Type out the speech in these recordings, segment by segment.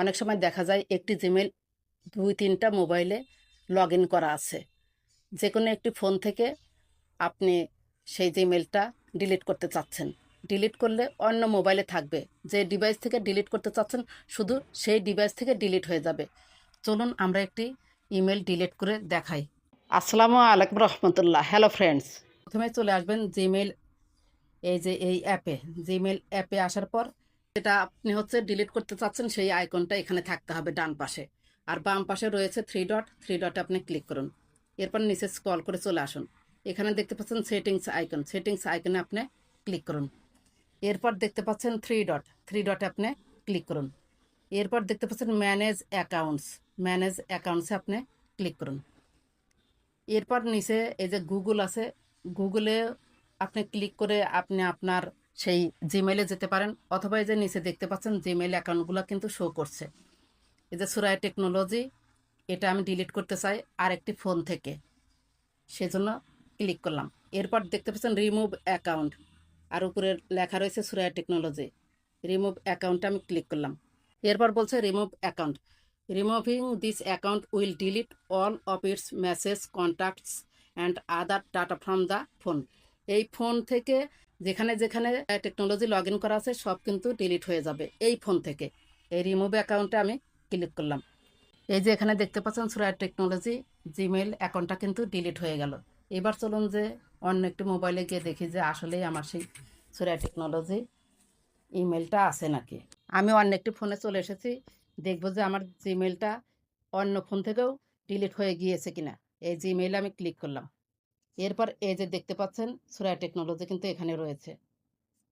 অনেক সময় দেখা যায় একটি জিমেল দুই তিনটা মোবাইলে লগ ইন করা আছে। যে কোনো একটি ফোন থেকে আপনি সেই জিমেলটা ডিলিট করতে চাচ্ছেন। ডিলিট করলে অন্য মোবাইলে থাকবে। যে ডিভাইস থেকে ডিলিট করতে চাচ্ছেন, শুধু সেই ডিভাইস থেকে ডিলিট হয়ে যাবে। চলুন আমরা একটি ইমেল ডিলিট করে দেখাই। আসসালামু আলাইকুম রহমতুল্লাহ। হ্যালো ফ্রেন্ডস প্রথমে চলে আসবেন জিমেল এই যে এই অ্যাপে জিমেল অ্যাপে আসার পর যেটা আপনি হচ্ছে ডিলিট করতে চাচ্ছেন, সেই আইকনটা এখানে থাকতে হবে ডান পাশে। আর বাম পাশে রয়েছে থ্রি ডট থ্রি ডটে আপনি ক্লিক করুন। এরপর নিচে স্ক্রল করে চলে আসুন। এখানে দেখতে পাচ্ছেন সেটিংস আইকন সেটিংস আইকনে আপনি ক্লিক করুন। এরপর দেখতে পাচ্ছেন থ্রি ডট থ্রি ডটে আপনি ক্লিক করুন। এরপর দেখতে পাচ্ছেন ম্যানেজ অ্যাকাউন্টস ম্যানেজ অ্যাকাউন্টসে আপনি ক্লিক করুন। এরপর নিচে এই যে গুগল আছে গুগলে আপনি ক্লিক করে আপনি আপনার সেই জিমেলে যেতে পারেন অথবা এই যে নিচে দেখতে পাচ্ছেন জিমেল অ্যাকাউন্টগুলো কিন্তু শো করছে। এই যে সুরায় টেকনোলজি এটা আমি ডিলিট করতে চাই আরেকটি ফোন থেকে। সেজন্য ক্লিক করলাম। এরপর দেখতে পাচ্ছেন রিমুভ অ্যাকাউন্ট আর উপরে লেখা রয়েছে সুরায়া টেকনোলজি রিমুভ অ্যাকাউন্টে আমি ক্লিক করলাম। এরপর বলছে remove account removing this account will delete all of its message contacts and other data from the phone এই ফোন থেকে যেখানে যেখানে টেকনোলজি লগ ইন করা আছে, সব কিন্তু ডিলিট হয়ে যাবে এই ফোন থেকে। এই রিমুভ অ্যাকাউন্টে আমি ক্লিক করলাম। এই যে এখানে দেখতে পাচ্ছেন সুরায় টেকনোলজি জিমেল অ্যাকাউন্টটা কিন্তু ডিলিট হয়ে গেল। এবার চলুন যে অন্য একটি মোবাইলে গিয়ে দেখি যে আসলেই আমার সেই সুরায় টেকনোলজি ইমেলটা আছে নাকি। আমি অন্য একটি ফোনে চলে এসেছি, দেখব যে আমার জিমেলটা অন্য ফোন থেকেও ডিলিট হয়ে গিয়েছে কিনা। এই জিমেইলে আমি ক্লিক করলাম। এরপর এই যে দেখতে পাচ্ছেন সুরায়া টেকনোলজি কিন্তু এখানে রয়েছে।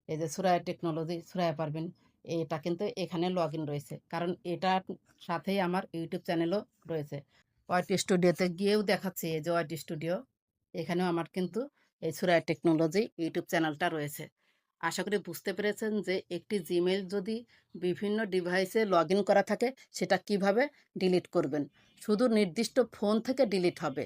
এই যে সুরায়া টেকনোলজি সুরায়া পারবেন এটা কিন্তু এখানে লগ ইন রয়েছে। কারণ এটার সাথেই আমার ইউটিউব চ্যানেলও রয়েছে। ওয়াইটি স্টুডিওতে গিয়েও দেখাচ্ছি এই যে ওয়াইটি স্টুডিও এখানেও আমার কিন্তু এই সুরায়া টেকনোলজি ইউটিউব চ্যানেলটা রয়েছে। আশা করি বুঝতে পেরেছেন যে একটি জিমেল যদি বিভিন্ন ডিভাইসে লগ করা থাকে, সেটা কীভাবে ডিলিট করবেন? শুধু নির্দিষ্ট ফোন থেকে ডিলিট হবে।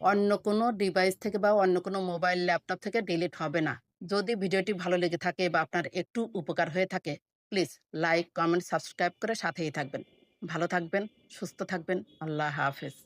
অন্য কোনো ডিভাইস থেকে বা অন্য কোনো মোবাইল ল্যাপটপ থেকে ডিলিট হবে না। যদি ভিডিওটি ভালো লেগে থাকে বা আপনার একটু উপকার হয়ে থাকে প্লিজ লাইক কমেন্ট সাবস্ক্রাইব করে সাথেই থাকবেন। ভালো থাকবেন, সুস্থ থাকবেন, আল্লাহ হাফেজ।